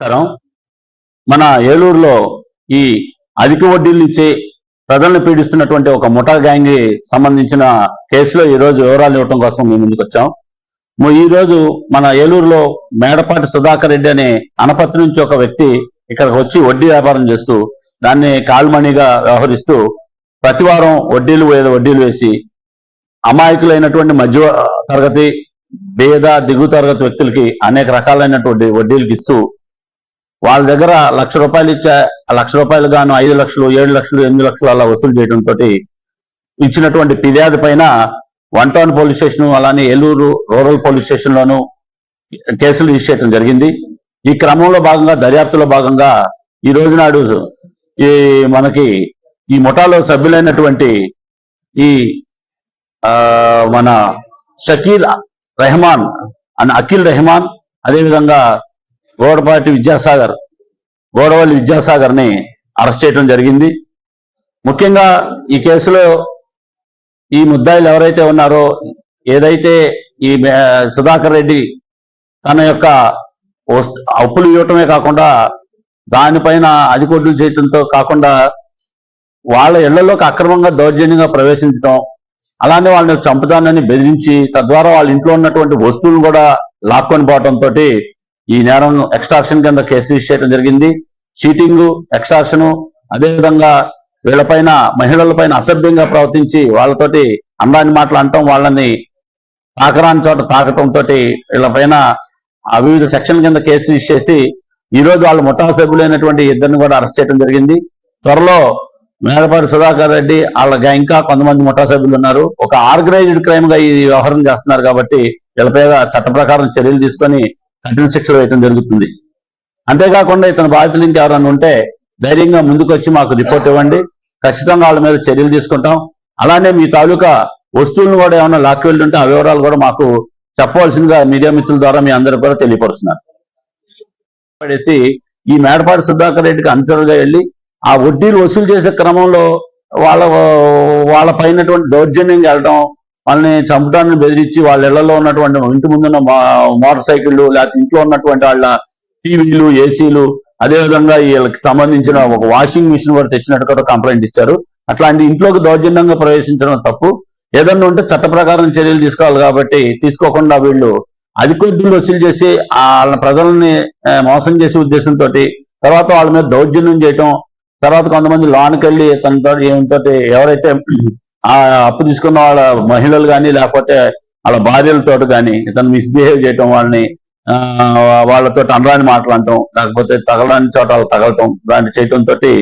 నమస్కారం. మన ఏలూరులో ఈ అధిక వడ్డీలు ఇచ్చే ప్రజలను పీడిస్తున్నటువంటి ఒక ముఠా గ్యాంగ్ సంబంధించిన కేసులో ఈ రోజు వివరాలు ఇవ్వడం కోసం మేము ముందుకు వచ్చాం. ఈ రోజు మన ఏలూరులో మేడపాటి సుధాకర్ రెడ్డి అనే అనపత్తి నుంచి ఒక వ్యక్తి ఇక్కడికి వచ్చి వడ్డీ వ్యాపారం చేస్తూ దాన్ని కాల్మణిగా వ్యవహరిస్తూ ప్రతి వారం వడ్డీలు వడ్డీలు వేసి అమాయకులైనటువంటి మధ్య తరగతి భేద దిగువ తరగతి వ్యక్తులకి అనేక రకాలైనటువంటి వడ్డీలకు ఇస్తూ వాళ్ళ దగ్గర లక్ష రూపాయలు ఇచ్చే లక్ష రూపాయలు గాను ఐదు లక్షలు ఏడు లక్షలు ఎనిమిది లక్షలు అలా వసూలు చేయడంతో ఇచ్చినటువంటి ఫిర్యాదు పైన వన్ టౌన్ పోలీస్ స్టేషన్ అలానే ఏలూరు రూరల్ పోలీస్ స్టేషన్ లోను కేసులు రిజిస్టర్ చేయడం జరిగింది. ఈ క్రమంలో భాగంగా దర్యాప్తులో భాగంగా ఈ రోజు నాడు ఈ మనకి ఈ ముఠాలో సభ్యులైనటువంటి ఈ మన షకీల్ రెహమాన్ అండ్ అఖిల్ రెహమాన్ అదేవిధంగా గోడపాటి విద్యాసాగర్ గోడవల్లి విద్యాసాగర్ని అరెస్ట్ చేయడం జరిగింది. ముఖ్యంగా ఈ కేసులో ఈ ముద్దాయిలు ఎవరైతే ఉన్నారో ఏదైతే ఈ సుధాకర్ రెడ్డి తన యొక్క అప్పులు ఇవ్వటమే కాకుండా దానిపైన అధికొడ్లు చేయటంతో కాకుండా వాళ్ళ ఇళ్ళలోకి అక్రమంగా దౌర్జన్యంగా ప్రవేశించడం అలానే వాళ్ళని చంపుతానని బెదిరించి తద్వారా వాళ్ళ ఇంట్లో ఉన్నటువంటి వస్తువులు కూడా లాక్కొని పోవడంతో ఈ నేరం ఎక్స్ట్రాక్షన్ కింద కేసు చేయడం జరిగింది. చీటింగ్ ఎక్స్ట్రాక్షన్ అదేవిధంగా వీళ్ళపైన మహిళలపైన అసభ్యంగా ప్రవర్తించి వాళ్ళతోటి అందాన్ని మాటలు అంటాం వాళ్ళని తాకరాని చోట తాకటం తోటి వీళ్ళపైన వివిధ సెక్షన్ కింద కేసు చేసి ఈ రోజు వాళ్ళ ముఠా సభ్యులైనటువంటి ఇద్దరిని కూడా అరెస్ట్ చేయడం జరిగింది. త్వరలో మేడపాటి సుధాకర్ రెడ్డి వాళ్ళ ఇంకా కొంతమంది ముఠా సభ్యులు ఉన్నారు. ఒక ఆర్గనైజ్డ్ క్రైమ్గా ఈ వ్యవహారం చేస్తున్నారు కాబట్టి వీళ్ళపై చట్ట ప్రకారం చర్యలు తీసుకొని కఠిన శిక్షలు వేయటం జరుగుతుంది. అంతేకాకుండా ఇతని బాధితులు ఇంకెవరన్నా ఉంటే ధైర్యంగా ముందుకు వచ్చి మాకు రిపోర్ట్ ఇవ్వండి. ఖచ్చితంగా వాళ్ళ మీద చర్యలు తీసుకుంటాం. అలానే మీ తాలూకా వస్తువులను కూడా ఏమైనా లాక్కి వెళ్తుంటే ఆ వివరాలు కూడా మాకు చెప్పవలసిందిగా మీడియా మిత్రుల ద్వారా మీ అందరికి కూడా తెలియపరుస్తున్నారు. పడేసి ఈ మేడపాటి సుధాకర్ రెడ్డికి అనుచరుగా వెళ్ళి ఆ వడ్డీలు వసూలు చేసే క్రమంలో వాళ్ళ వాళ్ళ పైనటువంటి దౌర్జన్యంగా వెళ్ళడం వాళ్ళని చంపడాన్ని బెదిరించి వాళ్ళ ఇళ్ళలో ఉన్నటువంటి ఇంటి ముందున్న మోటార్ సైకిళ్ళు లేకపోతే ఇంట్లో ఉన్నటువంటి వాళ్ళ టీవీలు ఏసీలు అదేవిధంగా వీళ్ళకి సంబంధించిన ఒక వాషింగ్ మిషన్ కూడా తెచ్చినట్టు కూడా కంప్లైంట్ ఇచ్చారు. అట్లాంటి ఇంట్లోకి దౌర్జన్యంగా ప్రవేశించడం తప్పు. ఏదన్నా ఉంటే చట్ట ప్రకారం చర్యలు తీసుకోవాలి కాబట్టి తీసుకోకుండా వీళ్ళు అధిక వడ్డీలు వసూలు చేసి వాళ్ళ ప్రజల్ని మోసం చేసే ఉద్దేశంతో తర్వాత వాళ్ళ మీద దౌర్జన్యం చేయటం తర్వాత కొంతమంది లోనికి తనతో ఏమితో ఎవరైతే ఆ అప్పు తీసుకున్న వాళ్ళ మహిళలు కానీ లేకపోతే వాళ్ళ భార్యలతో కానీ ఇతను మిస్బిహేవ్ చేయటం వాళ్ళని ఆ, వాళ్ళతో అనరాని మాట్లాడటం లేకపోతే తగలని చోట తగలటం ఇలాంటి చేయటం తోటి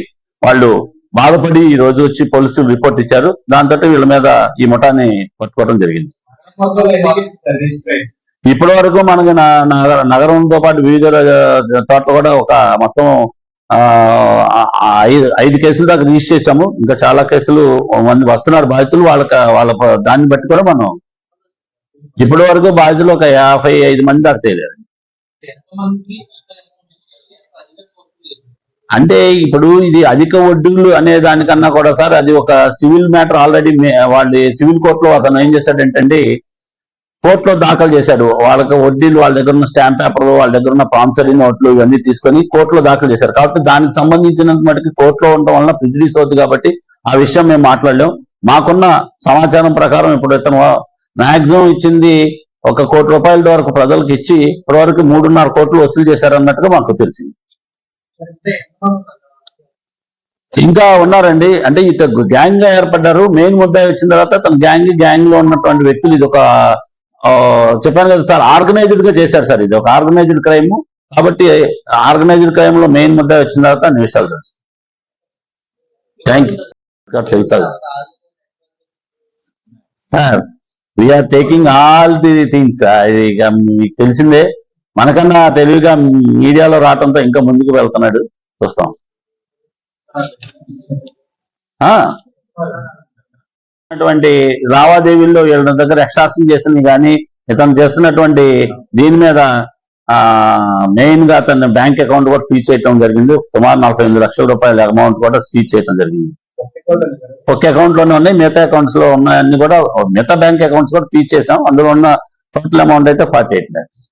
వాళ్ళు బాధపడి ఈ రోజు వచ్చి పోలీసులు రిపోర్ట్ ఇచ్చారు. దాంతో వీళ్ళ మీద ఈ ముఠాన్ని పట్టుకోవడం జరిగింది. ఇప్పటి వరకు మనకి నా- నగరంతో పాటు వివిధ ర- చోట్ల కూడా ఒక మొత్తం ఐదు ఐదు కేసులు దాకా రిజిస్టర్ చేశాము. ఇంకా చాలా కేసులు మంది వస్తున్నారు. బాధితులు వాళ్ళకి వాళ్ళ దాన్ని బట్టి కూడా మనం ఇప్పటి వరకు బాధితులు ఒక యాభై ఐదు మంది దాకా తేలారు. అంటే ఇప్పుడు ఇది అధిక వడ్డీలు అనే దానికన్నా కూడా సార్ అది ఒక సివిల్ మ్యాటర్ ఆల్రెడీ వాళ్ళు సివిల్ కోర్టులో అతను ఏం చేశాడంటే కోర్టులో దాఖలు చేశాడు. వాళ్ళకి వడ్డీలు వాళ్ళ దగ్గర ఉన్న స్టాంప్ పేపర్లు వాళ్ళ దగ్గర ఉన్న ప్రామిసరీ నోట్లు ఇవన్నీ తీసుకొని కోర్టులో దాఖలు చేశారు. కాబట్టి దానికి సంబంధించిన మటుకు కోర్టులో ఉండడం వలన ప్రిజుడీస్ అవుతుంది కాబట్టి ఆ విషయం మేము మాట్లాడలేం. మాకున్న సమాచారం ప్రకారం ఇప్పుడు ఇతను మాక్సిమం ఇచ్చింది ఒక కోటి రూపాయల వరకు ప్రజలకు ఇచ్చి ఇప్పటివరకు మూడున్నర కోట్లు వసూలు చేశారు అన్నట్టుగా మాకు తెలిసింది. ఇంకా ఉన్నారండి. అంటే ఇత గ్యాంగ్గా ఏర్పడ్డారు. మెయిన్ ముద్దాయి వచ్చిన తర్వాత తన గ్యాంగ్ గ్యాంగ్లో ఉన్నటువంటి వ్యక్తులు ఇది ఒక చెప్పాను కదా సార్ ఆర్గనైజ్డ్గా చేశారు సార్ ఇది. ఒక ఆర్గనైజ్డ్ క్రైమ్. కాబట్టి ఆర్గనైజ్డ్ క్రైమ్లో మెయిన్ ముద్ద వచ్చిన తర్వాత అన్ని విషయాలు తెలుసు థ్యాంక్ యూ తెలుసా sir we're taking all the things ఇది ఇక మీకు తెలిసిందే. మనకన్నా తెలివిగా మీడియాలో రావడంతో ఇంకా ముందుకు వెళ్తున్నాడు. చూస్తాం. ఆ లావాదేవీల్లో వీళ్ళ దగ్గర ఎక్స్ట్రాక్షన్ చేసింది కానీ ఇతను చేస్తున్నటువంటి దీని మీద మెయిన్గా అతను బ్యాంక్ అకౌంట్ కూడా సీజ్ చేయడం జరిగింది. సుమారు నలభై ఎనిమిది లక్షల రూపాయల అమౌంట్ కూడా సీజ్ చేయడం జరిగింది. ఒక అకౌంట్లోనే ఉన్నాయి. మిగతా అకౌంట్స్లో ఉన్నాయన్ని కూడా మిగతా బ్యాంక్ అకౌంట్స్ కూడా ఫీజ్ చేసాం అందులో ఉన్న టోటల్ అమౌంట్ అయితే ఫార్టీ ఎయిట్ ల్యాక్స్.